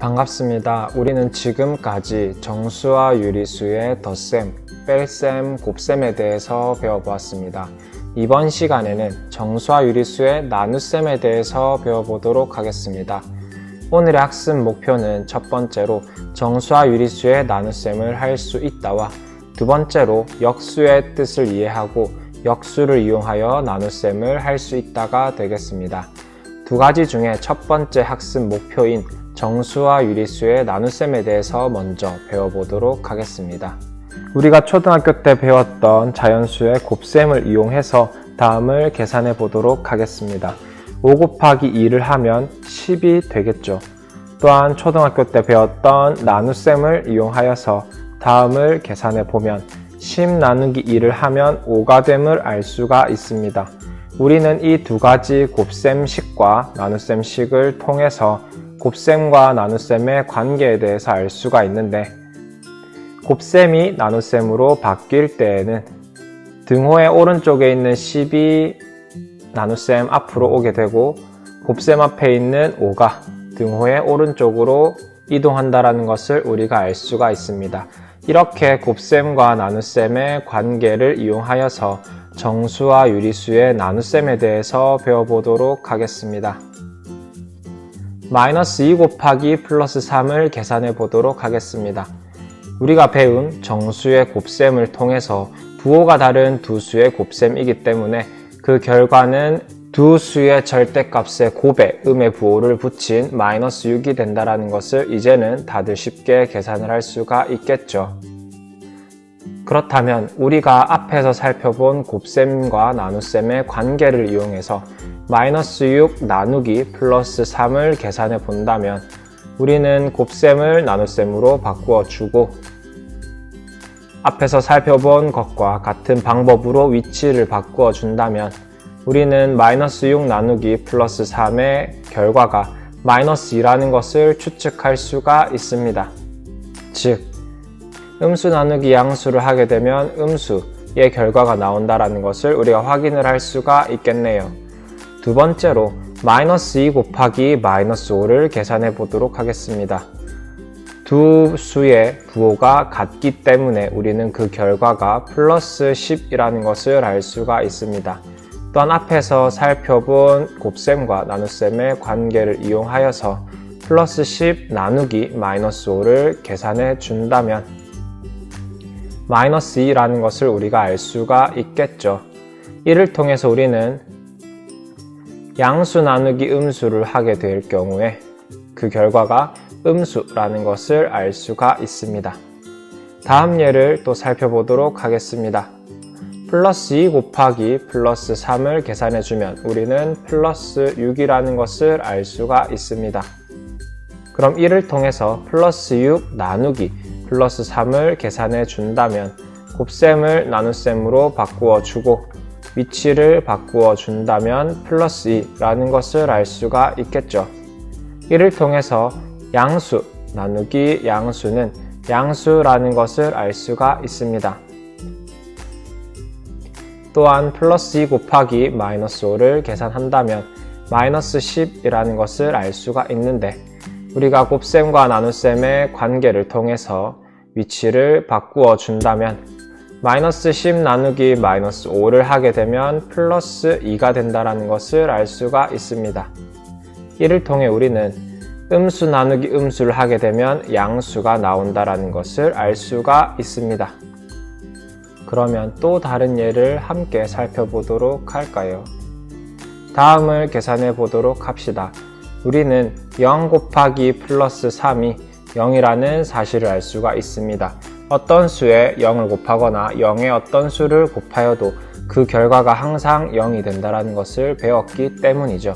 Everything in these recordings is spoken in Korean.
반갑습니다. 우리는 지금까지 정수와 유리수의 덧셈, 뺄셈, 곱셈에 대해서 배워보았습니다. 이번 시간에는 정수와 유리수의 나눗셈에 대해서 배워보도록 하겠습니다. 오늘의 학습 목표는 첫 번째로 정수와 유리수의 나눗셈을 할 수 있다와 두 번째로 역수의 뜻을 이해하고 역수를 이용하여 나눗셈을 할 수 있다가 되겠습니다. 두 가지 중에 첫 번째 학습 목표인 정수와 유리수의 나눗셈에 대해서 먼저 배워보도록 하겠습니다. 우리가 초등학교 때 배웠던 자연수의 곱셈을 이용해서 다음을 계산해 보도록 하겠습니다. 5 곱하기 2를 하면 10이 되겠죠. 또한 초등학교 때 배웠던 나눗셈을 이용하여서 다음을 계산해 보면 10 나누기 2를 하면 5가 됨을 알 수가 있습니다. 우리는 이 두 가지 곱셈식과 나눗셈식을 통해서 곱셈과 나눗셈의 관계에 대해서 알 수가 있는데 곱셈이 나눗셈으로 바뀔 때에는 등호의 오른쪽에 있는 10이 나눗셈 앞으로 오게 되고 곱셈 앞에 있는 5가 등호의 오른쪽으로 이동한다라는 것을 우리가 알 수가 있습니다. 이렇게 곱셈과 나눗셈의 관계를 이용하여서 정수와 유리수의 나눗셈에 대해서 배워보도록 하겠습니다. 마이너스 2 곱하기 플러스 3을 계산해 보도록 하겠습니다. 우리가 배운 정수의 곱셈을 통해서 부호가 다른 두 수의 곱셈이기 때문에 그 결과는 두 수의 절대값의 곱에 음의 부호를 붙인 마이너스 6이 된다는 것을 이제는 다들 쉽게 계산을 할 수가 있겠죠. 그렇다면 우리가 앞에서 살펴본 곱셈과 나눗셈의 관계를 이용해서 마이너스 6 나누기 플러스 3을 계산해 본다면 우리는 곱셈을 나눗셈으로 바꾸어 주고 앞에서 살펴본 것과 같은 방법으로 위치를 바꾸어 준다면 우리는 마이너스 6 나누기 플러스 3의 결과가 마이너스 2라는 것을 추측할 수가 있습니다. 즉, 음수 나누기 양수를 하게 되면 음수의 결과가 나온다라는 것을 우리가 확인을 할 수가 있겠네요. 두 번째로 마이너스 2 곱하기 마이너스 5를 계산해 보도록 하겠습니다. 두 수의 부호가 같기 때문에 우리는 그 결과가 플러스 10이라는 것을 알 수가 있습니다. 또한 앞에서 살펴본 곱셈과 나눗셈의 관계를 이용하여서 플러스 10 나누기 마이너스 5를 계산해 준다면 마이너스 2라는 것을 우리가 알 수가 있겠죠. 이를 통해서 우리는 양수 나누기 음수를 하게 될 경우에 그 결과가 음수라는 것을 알 수가 있습니다. 다음 예를 또 살펴보도록 하겠습니다. 플러스 2 곱하기 플러스 3을 계산해주면 우리는 플러스 6이라는 것을 알 수가 있습니다. 그럼 이를 통해서 플러스 6 나누기 플러스 3을 계산해 준다면 곱셈을 나눗셈으로 바꾸어 주고 위치를 바꾸어 준다면 플러스 2라는 것을 알 수가 있겠죠. 이를 통해서 양수 나누기 양수는 양수라는 것을 알 수가 있습니다. 또한 플러스 2 곱하기 마이너스 5를 계산한다면 마이너스 10이라는 것을 알 수가 있는데 우리가 곱셈과 나눗셈의 관계를 통해서 위치를 바꾸어 준다면 마이너스 10 나누기 마이너스 5를 하게 되면 플러스 2가 된다는 것을 알 수가 있습니다. 이를 통해 우리는 음수 나누기 음수를 하게 되면 양수가 나온다는 것을 알 수가 있습니다. 그러면 또 다른 예를 함께 살펴보도록 할까요? 다음을 계산해 보도록 합시다. 우리는 0 곱하기 플러스 3이 0이라는 사실을 알 수가 있습니다. 어떤 수에 0을 곱하거나 0의 어떤 수를 곱하여도 그 결과가 항상 0이 된다는 것을 배웠기 때문이죠.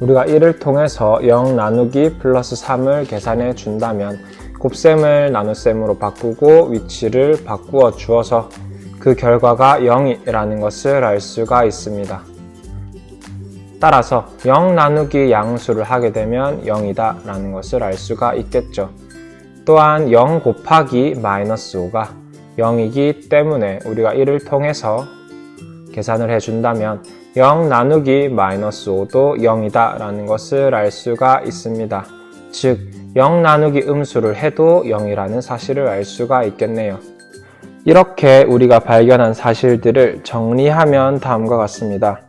우리가 이를 통해서 0 나누기 플러스 3을 계산해 준다면 곱셈을 나눗셈으로 바꾸고 위치를 바꾸어 주어서 그 결과가 0이라는 것을 알 수가 있습니다. 따라서 0 나누기 양수를 하게 되면 0이다 라는 것을 알 수가 있겠죠. 또한 0 곱하기 마이너스 5가 0이기 때문에 우리가 이를 통해서 계산을 해준다면 0 나누기 마이너스 5도 0이다 라는 것을 알 수가 있습니다. 즉, 0 나누기 음수를 해도 0이라는 사실을 알 수가 있겠네요. 이렇게 우리가 발견한 사실들을 정리하면 다음과 같습니다.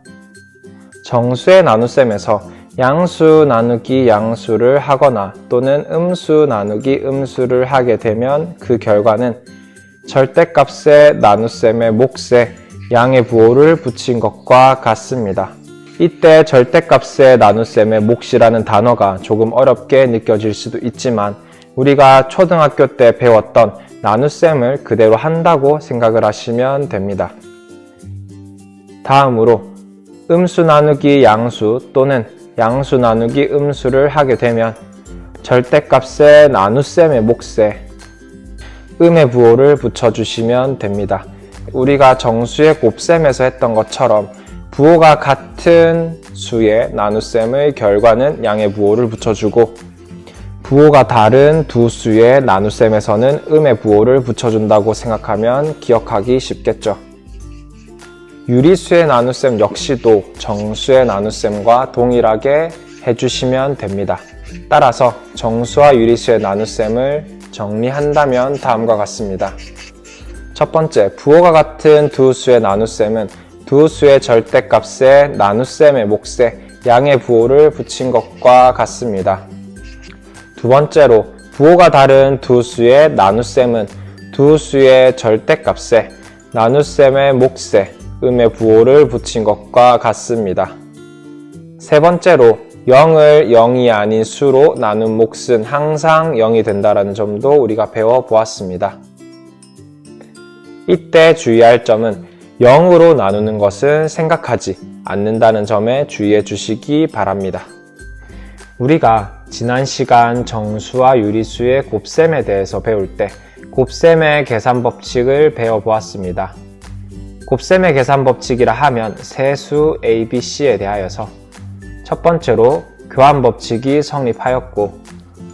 정수의 나눗셈에서 양수 나누기 양수를 하거나 또는 음수 나누기 음수를 하게 되면 그 결과는 절대값의 나눗셈의 몫에 양의 부호를 붙인 것과 같습니다. 이때 절대값의 나눗셈의 몫이라는 단어가 조금 어렵게 느껴질 수도 있지만 우리가 초등학교 때 배웠던 나눗셈을 그대로 한다고 생각을 하시면 됩니다. 다음으로 음수 나누기 양수 또는 양수 나누기 음수를 하게 되면 절대값의 나눗셈의 몫에 음의 부호를 붙여주시면 됩니다. 우리가 정수의 곱셈에서 했던 것처럼 부호가 같은 수의 나눗셈의 결과는 양의 부호를 붙여주고 부호가 다른 두 수의 나눗셈에서는 음의 부호를 붙여준다고 생각하면 기억하기 쉽겠죠. 유리수의 나눗셈 역시도 정수의 나눗셈과 동일하게 해주시면 됩니다. 따라서 정수와 유리수의 나눗셈을 정리한다면 다음과 같습니다. 첫 번째, 부호가 같은 두 수의 나눗셈은 두 수의 절대값의 나눗셈의 몫에 양의 부호를 붙인 것과 같습니다. 두 번째로, 부호가 다른 두 수의 나눗셈은 두 수의 절대값에 나눗셈의 몫에 음의 부호를 붙인 것과 같습니다. 세 번째로 0을 0이 아닌 수로 나눈 몫은 항상 0이 된다는 점도 우리가 배워보았습니다. 이때 주의할 점은 0으로 나누는 것은 생각하지 않는다는 점에 주의해 주시기 바랍니다. 우리가 지난 시간 정수와 유리수의 곱셈에 대해서 배울 때 곱셈의 계산 법칙을 배워보았습니다. 곱셈의 계산 법칙이라 하면 세수 A, B, C에 대하여서 첫 번째로 교환 법칙이 성립하였고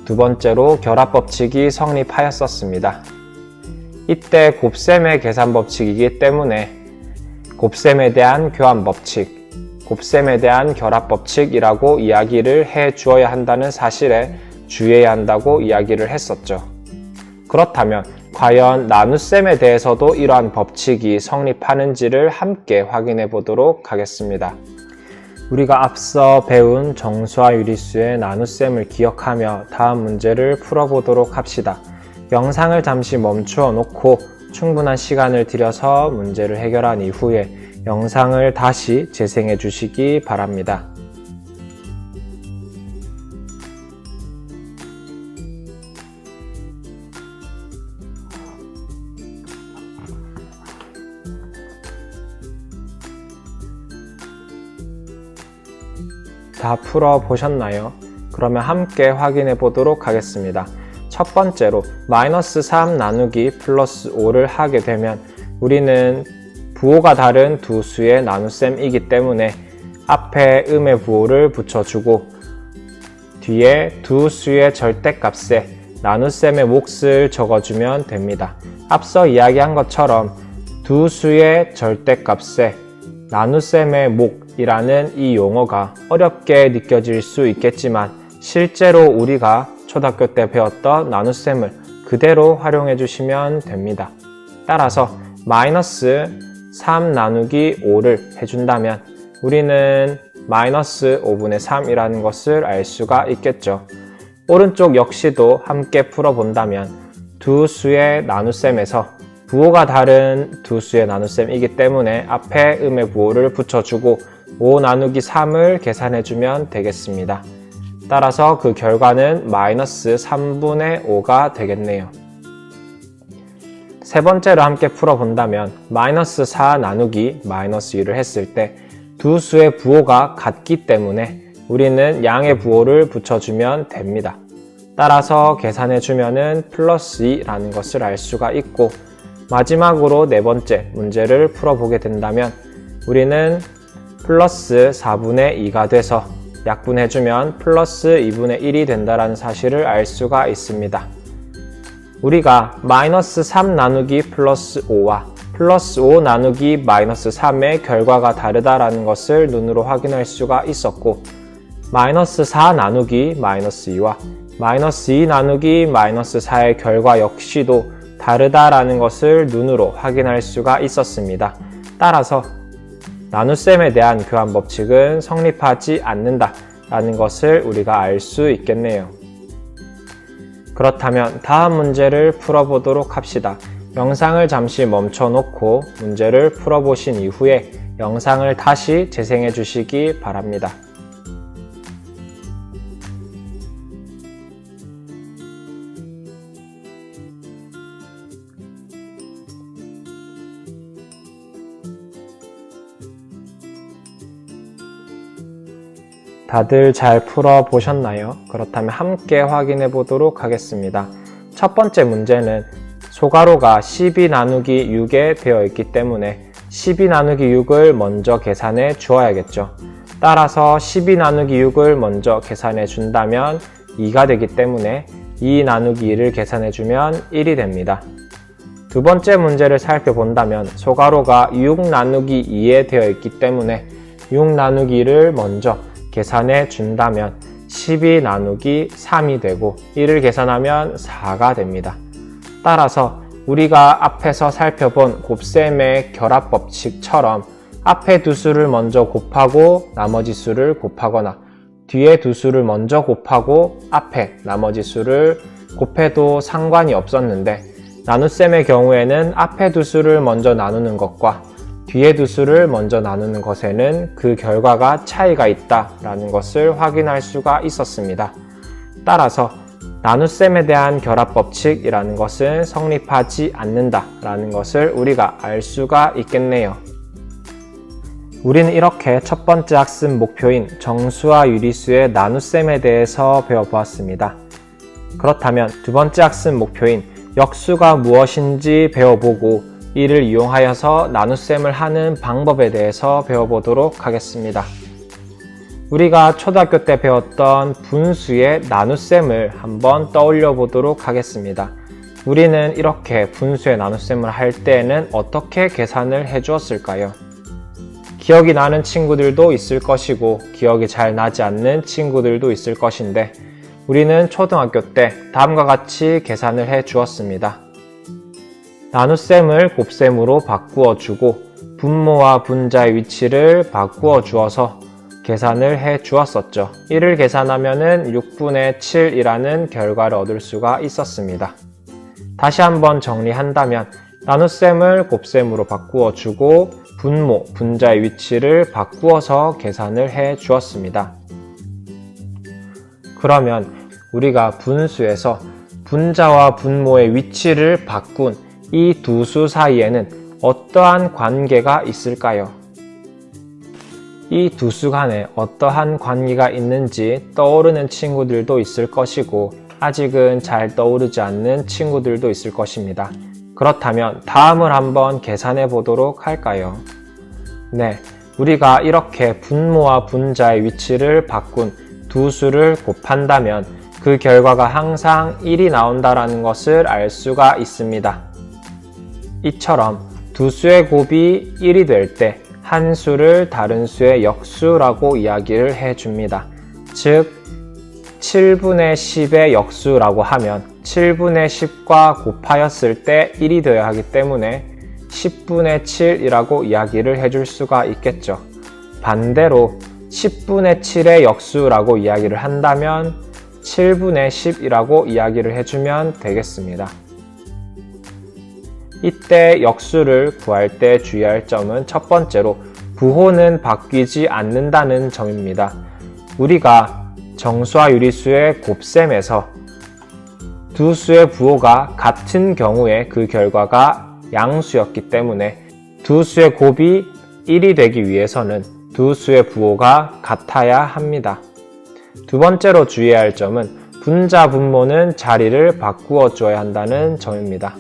두 번째로 결합 법칙이 성립하였었습니다. 이때 곱셈의 계산 법칙이기 때문에 곱셈에 대한 교환 법칙, 곱셈에 대한 결합 법칙이라고 이야기를 해 주어야 한다는 사실에 주의해야 한다고 이야기를 했었죠. 그렇다면 과연 나눗셈에 대해서도 이러한 법칙이 성립하는지를 함께 확인해 보도록 하겠습니다. 우리가 앞서 배운 정수와 유리수의 나눗셈을 기억하며 다음 문제를 풀어보도록 합시다. 영상을 잠시 멈추어 놓고 충분한 시간을 들여서 문제를 해결한 이후에 영상을 다시 재생해 주시기 바랍니다. 다 풀어 보셨나요? 그러면 함께 확인해 보도록 하겠습니다. 첫 번째로 마이너스 3 나누기 플러스 5를 하게 되면 우리는 부호가 다른 두 수의 나눗셈이기 때문에 앞에 음의 부호를 붙여주고 뒤에 두 수의 절대값에 나눗셈의 몫을 적어주면 됩니다. 앞서 이야기한 것처럼 두 수의 절대값에 나눗셈의 몫이라는 이 용어가 어렵게 느껴질 수 있겠지만 실제로 우리가 초등학교 때 배웠던 나눗셈을 그대로 활용해 주시면 됩니다. 따라서 마이너스 3 나누기 5를 해준다면 우리는 마이너스 5분의 3이라는 것을 알 수가 있겠죠. 오른쪽 역시도 함께 풀어본다면 두 수의 나눗셈에서 부호가 다른 두 수의 나눗셈이기 때문에 앞에 음의 부호를 붙여주고 5 나누기 3을 계산해주면 되겠습니다. 따라서 그 결과는 마이너스 3분의 5가 되겠네요. 세 번째로 함께 풀어본다면 마이너스 4 나누기 마이너스 2를 했을 때 두 수의 부호가 같기 때문에 우리는 양의 부호를 붙여주면 됩니다. 따라서 계산해주면 플러스 2라는 것을 알 수가 있고 마지막으로 네 번째 문제를 풀어보게 된다면 우리는 플러스 4분의 2가 돼서 약분해주면 플러스 2분의 1이 된다는 사실을 알 수가 있습니다. 우리가 마이너스 3 나누기 플러스 5와 플러스 5 나누기 마이너스 3의 결과가 다르다라는 것을 눈으로 확인할 수가 있었고 마이너스 4 나누기 마이너스 2와 마이너스 2 나누기 마이너스 4의 결과 역시도 다르다라는 것을 눈으로 확인할 수가 있었습니다. 따라서 나눗셈에 대한 교환 법칙은 성립하지 않는다 라는 것을 우리가 알 수 있겠네요. 그렇다면 다음 문제를 풀어보도록 합시다. 영상을 잠시 멈춰 놓고 문제를 풀어보신 이후에 영상을 다시 재생해 주시기 바랍니다. 다들 잘 풀어보셨나요? 그렇다면 함께 확인해 보도록 하겠습니다. 첫 번째 문제는 소가로가 12 나누기 6에 되어 있기 때문에 12 나누기 6을 먼저 계산해 주어야겠죠. 따라서 12 나누기 6을 먼저 계산해 준다면 2가 되기 때문에 2 나누기 2를 계산해 주면 1이 됩니다. 두 번째 문제를 살펴본다면 소가로가 6 나누기 2에 되어 있기 때문에 6 나누기 2를 먼저 계산해 준다면 12 나누기 3이 되고 1을 계산하면 4가 됩니다. 따라서 우리가 앞에서 살펴본 곱셈의 결합 법칙처럼 앞에 두 수를 먼저 곱하고 나머지 수를 곱하거나 뒤에 두 수를 먼저 곱하고 앞에 나머지 수를 곱해도 상관이 없었는데 나눗셈의 경우에는 앞에 두 수를 먼저 나누는 것과 뒤에 두 수를 먼저 나누는 것에는 그 결과가 차이가 있다라는 것을 확인할 수가 있었습니다. 따라서 나눗셈에 대한 결합 법칙이라는 것은 성립하지 않는다라는 것을 우리가 알 수가 있겠네요. 우리는 이렇게 첫 번째 학습 목표인 정수와 유리수의 나눗셈에 대해서 배워보았습니다. 그렇다면 두 번째 학습 목표인 역수가 무엇인지 배워보고 이를 이용하여서 나눗셈을 하는 방법에 대해서 배워보도록 하겠습니다. 우리가 초등학교 때 배웠던 분수의 나눗셈을 한번 떠올려 보도록 하겠습니다. 우리는 이렇게 분수의 나눗셈을 할 때에는 어떻게 계산을 해 주었을까요? 기억이 나는 친구들도 있을 것이고 기억이 잘 나지 않는 친구들도 있을 것인데 우리는 초등학교 때 다음과 같이 계산을 해 주었습니다. 나눗셈을 곱셈으로 바꾸어 주고 분모와 분자의 위치를 바꾸어 주어서 계산을 해 주었었죠. 1을 계산하면 6분의 7이라는 결과를 얻을 수가 있었습니다. 다시 한번 정리한다면 나눗셈을 곱셈으로 바꾸어 주고 분모, 분자의 위치를 바꾸어서 계산을 해 주었습니다. 그러면 우리가 분수에서 분자와 분모의 위치를 바꾼 이 두 수 사이에는 어떠한 관계가 있을까요? 이 두 수 간에 어떠한 관계가 있는지 떠오르는 친구들도 있을 것이고 아직은 잘 떠오르지 않는 친구들도 있을 것입니다. 그렇다면 다음을 한번 계산해 보도록 할까요? 네, 우리가 이렇게 분모와 분자의 위치를 바꾼 두 수를 곱한다면 그 결과가 항상 1이 나온다는 것을 알 수가 있습니다. 이처럼 두 수의 곱이 1이 될 때 한 수를 다른 수의 역수라고 이야기를 해줍니다. 즉, 7분의 10의 역수라고 하면 7분의 10과 곱하였을 때 1이 되어야 하기 때문에 10분의 7이라고 이야기를 해줄 수가 있겠죠. 반대로 10분의 7의 역수라고 이야기를 한다면 7분의 10이라고 이야기를 해주면 되겠습니다. 이때 역수를 구할 때 주의할 점은 첫 번째로 부호는 바뀌지 않는다는 점입니다. 우리가 정수와 유리수의 곱셈에서 두 수의 부호가 같은 경우에 그 결과가 양수였기 때문에 두 수의 곱이 1이 되기 위해서는 두 수의 부호가 같아야 합니다. 두 번째로 주의해야 할 점은 분자 분모는 자리를 바꾸어 줘야 한다는 점입니다.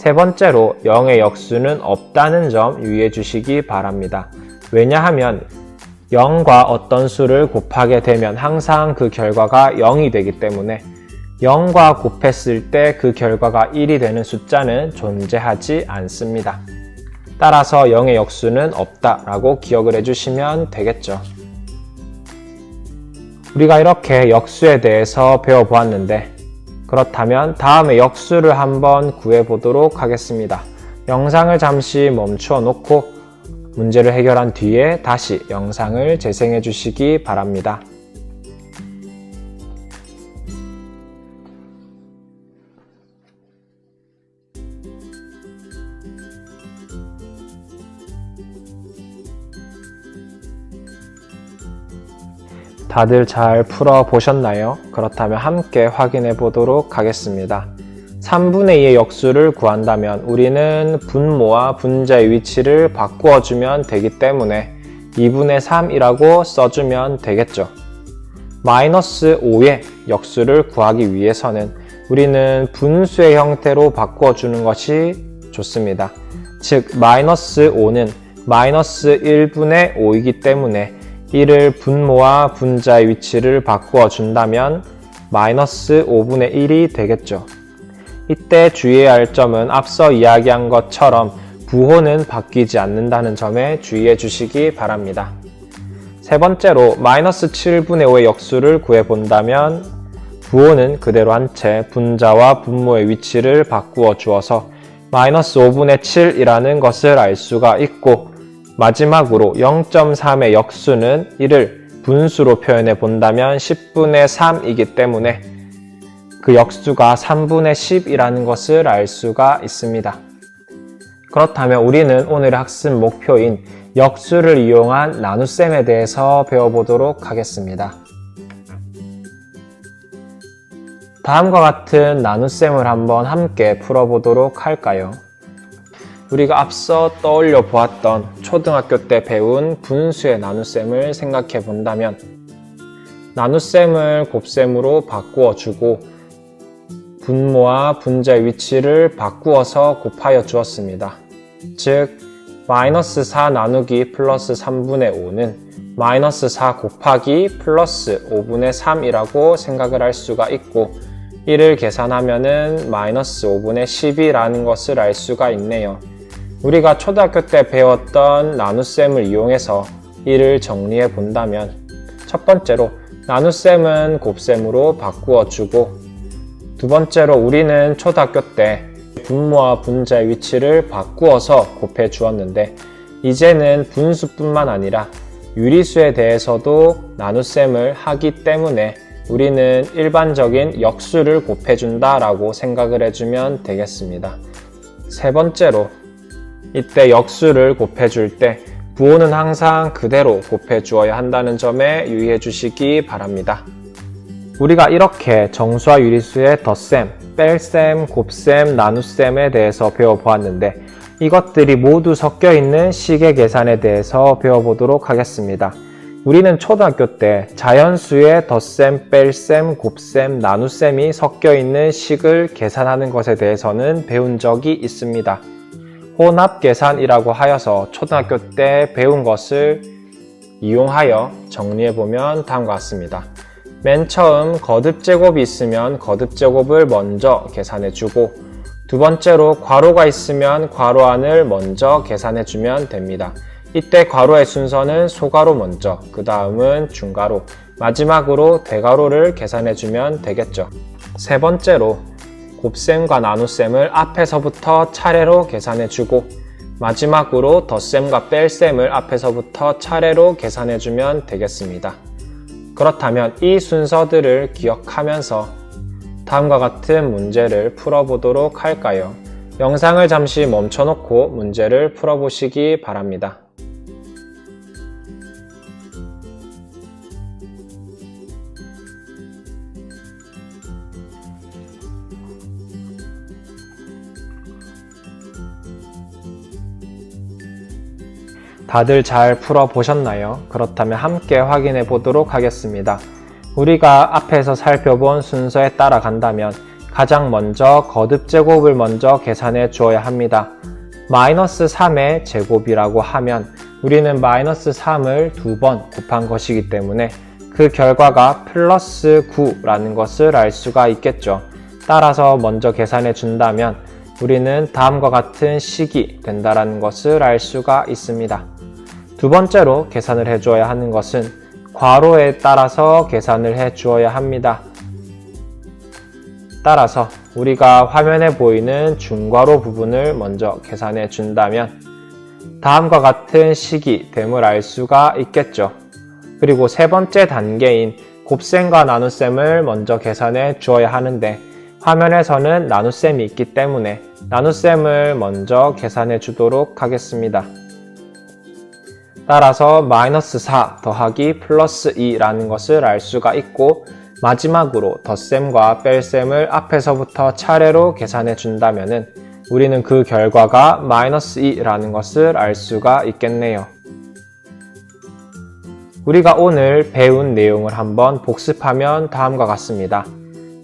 세 번째로 0의 역수는 없다는 점 유의해 주시기 바랍니다. 왜냐하면 0과 어떤 수를 곱하게 되면 항상 그 결과가 0이 되기 때문에 0과 곱했을 때 그 결과가 1이 되는 숫자는 존재하지 않습니다. 따라서 0의 역수는 없다 라고 기억을 해주시면 되겠죠. 우리가 이렇게 역수에 대해서 배워보았는데 그렇다면 다음에 역수를 한번 구해보도록 하겠습니다. 영상을 잠시 멈추어 놓고 문제를 해결한 뒤에 다시 영상을 재생해 주시기 바랍니다. 다들 잘 풀어 보셨나요? 그렇다면 함께 확인해 보도록 하겠습니다. 3분의 2의 역수를 구한다면 우리는 분모와 분자의 위치를 바꾸어 주면 되기 때문에 2분의 3이라고 써주면 되겠죠. 마이너스 5의 역수를 구하기 위해서는 우리는 분수의 형태로 바꾸어 주는 것이 좋습니다. 즉, 마이너스 5는 마이너스 1분의 5이기 때문에 이를 분모와 분자의 위치를 바꾸어 준다면 마이너스 5분의 1이 되겠죠. 이때 주의해야 할 점은 앞서 이야기한 것처럼 부호는 바뀌지 않는다는 점에 주의해 주시기 바랍니다. 세 번째로 마이너스 7분의 5의 역수를 구해 본다면 부호는 그대로 한 채 분자와 분모의 위치를 바꾸어 주어서 마이너스 5분의 7이라는 것을 알 수가 있고 마지막으로 0.3의 역수는 이를 분수로 표현해 본다면 10분의 3이기 때문에 그 역수가 3분의 10이라는 것을 알 수가 있습니다. 그렇다면 우리는 오늘의 학습 목표인 역수를 이용한 나눗셈에 대해서 배워보도록 하겠습니다. 다음과 같은 나눗셈을 한번 함께 풀어보도록 할까요? 우리가 앞서 떠올려 보았던 초등학교 때 배운 분수의 나눗셈을 생각해 본다면 나눗셈을 곱셈으로 바꾸어 주고 분모와 분자의 위치를 바꾸어서 곱하여 주었습니다. 즉 마이너스 4 나누기 플러스 3분의 5는 마이너스 4 곱하기 플러스 5분의 3이라고 생각을 할 수가 있고 이를 계산하면은 마이너스 5분의 10이라는 것을 알 수가 있네요. 우리가 초등학교 때 배웠던 나눗셈을 이용해서 이를 정리해 본다면 첫 번째로 나눗셈은 곱셈으로 바꾸어 주고 두 번째로 우리는 초등학교 때 분모와 분자의 위치를 바꾸어서 곱해 주었는데 이제는 분수뿐만 아니라 유리수에 대해서도 나눗셈을 하기 때문에 우리는 일반적인 역수를 곱해준다라고 생각을 해주면 되겠습니다. 세 번째로 이때 역수를 곱해줄 때 부호는 항상 그대로 곱해주어야 한다는 점에 유의해 주시기 바랍니다. 우리가 이렇게 정수와 유리수의 덧셈, 뺄셈, 곱셈, 나눗셈에 대해서 배워보았는데 이것들이 모두 섞여 있는 식의 계산에 대해서 배워보도록 하겠습니다. 우리는 초등학교 때 자연수의 덧셈, 뺄셈, 곱셈, 나눗셈이 섞여 있는 식을 계산하는 것에 대해서는 배운 적이 있습니다. 혼합 계산이라고 하여서 초등학교 때 배운 것을 이용하여 정리해 보면 다음과 같습니다. 맨 처음 거듭 제곱이 있으면 거듭 제곱을 먼저 계산해 주고 두 번째로 괄호가 있으면 괄호 안을 먼저 계산해 주면 됩니다. 이때 괄호의 순서는 소괄호 먼저, 그 다음은 중괄호, 마지막으로 대괄호를 계산해 주면 되겠죠. 세 번째로 곱셈과 나눗셈을 앞에서부터 차례로 계산해 주고 마지막으로 덧셈과 뺄셈을 앞에서부터 차례로 계산해 주면 되겠습니다. 그렇다면 이 순서들을 기억하면서 다음과 같은 문제를 풀어보도록 할까요? 영상을 잠시 멈춰놓고 문제를 풀어보시기 바랍니다. 다들 잘 풀어보셨나요? 그렇다면 함께 확인해 보도록 하겠습니다. 우리가 앞에서 살펴본 순서에 따라 간다면 가장 먼저 거듭 제곱을 먼저 계산해 주어야 합니다. 마이너스 3의 제곱이라고 하면 우리는 마이너스 3을 두 번 곱한 것이기 때문에 그 결과가 플러스 9라는 것을 알 수가 있겠죠. 따라서 먼저 계산해 준다면 우리는 다음과 같은 식이 된다는 것을 알 수가 있습니다. 두 번째로 계산을 해줘야 하는 것은 괄호에 따라서 계산을 해 주어야 합니다. 따라서 우리가 화면에 보이는 중괄호 부분을 먼저 계산해 준다면 다음과 같은 식이 됨을 알 수가 있겠죠. 그리고 세 번째 단계인 곱셈과 나눗셈을 먼저 계산해 주어야 하는데 화면에서는 나눗셈이 있기 때문에 나눗셈을 먼저 계산해 주도록 하겠습니다. 따라서 마이너스 4 더하기 플러스 2라는 것을 알 수가 있고 마지막으로 덧셈과 뺄셈을 앞에서부터 차례로 계산해 준다면 우리는 그 결과가 마이너스 2라는 것을 알 수가 있겠네요. 우리가 오늘 배운 내용을 한번 복습하면 다음과 같습니다.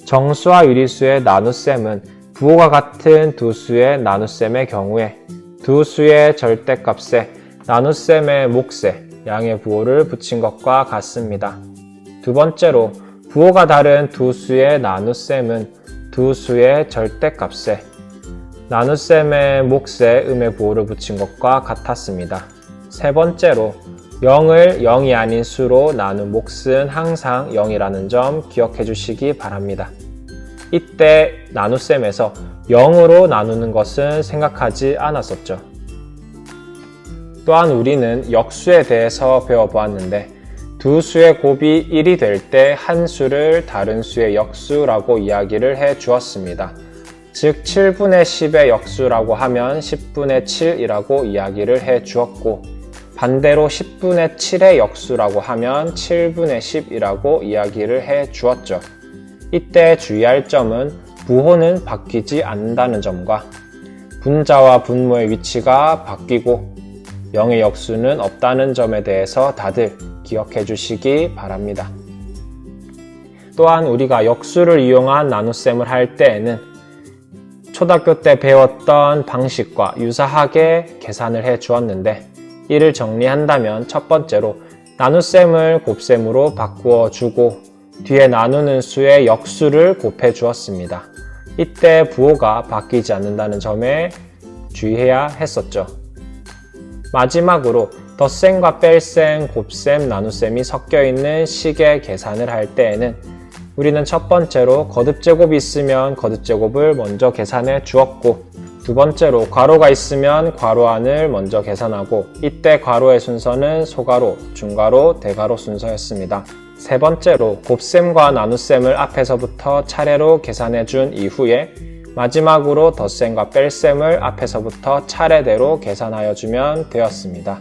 정수와 유리수의 나눗셈은 부호가 같은 두 수의 나눗셈의 경우에 두 수의 절대값에 나눗셈의 몫에 양의 부호를 붙인 것과 같습니다. 두 번째로 부호가 다른 두 수의 나눗셈은 두 수의 절대값에 나눗셈의 몫에 음의 부호를 붙인 것과 같았습니다. 세 번째로 0을 0이 아닌 수로 나눈 몫은 항상 0이라는 점 기억해 주시기 바랍니다. 이때 나눗셈에서 0으로 나누는 것은 생각하지 않았었죠. 또한 우리는 역수에 대해서 배워보았는데 두 수의 곱이 1이 될 때 한 수를 다른 수의 역수라고 이야기를 해 주었습니다. 즉 7분의 10의 역수라고 하면 10분의 7이라고 이야기를 해 주었고 반대로 10분의 7의 역수라고 하면 7분의 10이라고 이야기를 해 주었죠. 이때 주의할 점은 부호는 바뀌지 않는다는 점과 분자와 분모의 위치가 바뀌고 0의 역수는 없다는 점에 대해서 다들 기억해 주시기 바랍니다. 또한 우리가 역수를 이용한 나눗셈을 할 때에는 초등학교 때 배웠던 방식과 유사하게 계산을 해 주었는데 이를 정리한다면 첫 번째로 나눗셈을 곱셈으로 바꾸어 주고 뒤에 나누는 수의 역수를 곱해 주었습니다. 이때 부호가 바뀌지 않는다는 점에 주의해야 했었죠. 마지막으로 덧셈과 뺄셈, 곱셈, 나눗셈이 섞여 있는 식의 계산을 할 때에는 우리는 첫 번째로 거듭제곱이 있으면 거듭제곱을 먼저 계산해 주었고 두 번째로 괄호가 있으면 괄호 안을 먼저 계산하고 이때 괄호의 순서는 소괄호, 중괄호, 대괄호 순서였습니다. 세 번째로 곱셈과 나눗셈을 앞에서부터 차례로 계산해 준 이후에 마지막으로 덧셈과 뺄셈을 앞에서부터 차례대로 계산하여 주면 되었습니다.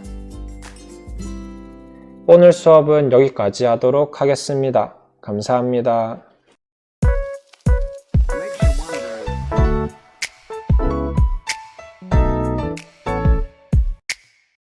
오늘 수업은 여기까지 하도록 하겠습니다. 감사합니다.